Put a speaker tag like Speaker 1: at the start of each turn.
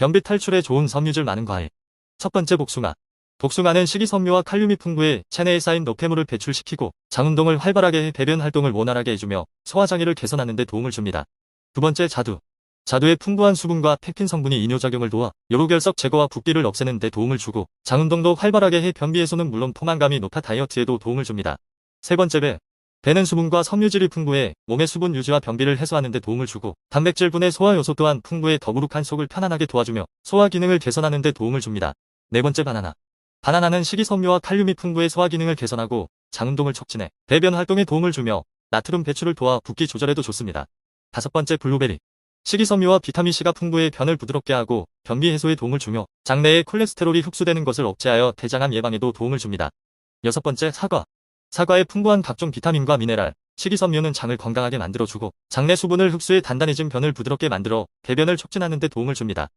Speaker 1: 변비 탈출에 좋은 섬유질 많은 과일. 첫 번째 복숭아. 복숭아는 식이섬유와 칼륨이 풍부해 체내에 쌓인 노폐물을 배출시키고 장운동을 활발하게 해 배변 활동을 원활하게 해주며 소화장애를 개선하는 데 도움을 줍니다. 두 번째 자두. 자두의 풍부한 수분과 펙틴 성분이 이뇨작용을 도와 요로결석 제거와 붓기를 없애는 데 도움을 주고 장운동도 활발하게 해 변비 해소는 물론 포만감이 높아 다이어트에도 도움을 줍니다. 세 번째 배. 배는 수분과 섬유질이 풍부해 몸의 수분 유지와 변비를 해소하는 데 도움을 주고 단백질분의 소화 요소 또한 풍부해 더부룩한 속을 편안하게 도와주며 소화 기능을 개선하는 데 도움을 줍니다. 네 번째 바나나. 바나나는 식이섬유와 칼륨이 풍부해 소화 기능을 개선하고 장운동을 촉진해 배변 활동에 도움을 주며 나트륨 배출을 도와 붓기 조절에도 좋습니다. 다섯 번째 블루베리. 식이섬유와 비타민C가 풍부해 변을 부드럽게 하고 변비 해소에 도움을 주며 장내에 콜레스테롤이 흡수되는 것을 억제하여 대장암 예방에도 도움을 줍니다. 여섯 번째 사과. 사과의 풍부한 각종 비타민과 미네랄, 식이섬유는 장을 건강하게 만들어주고 장내 수분을 흡수해 단단해진 변을 부드럽게 만들어 배변을 촉진하는 데 도움을 줍니다.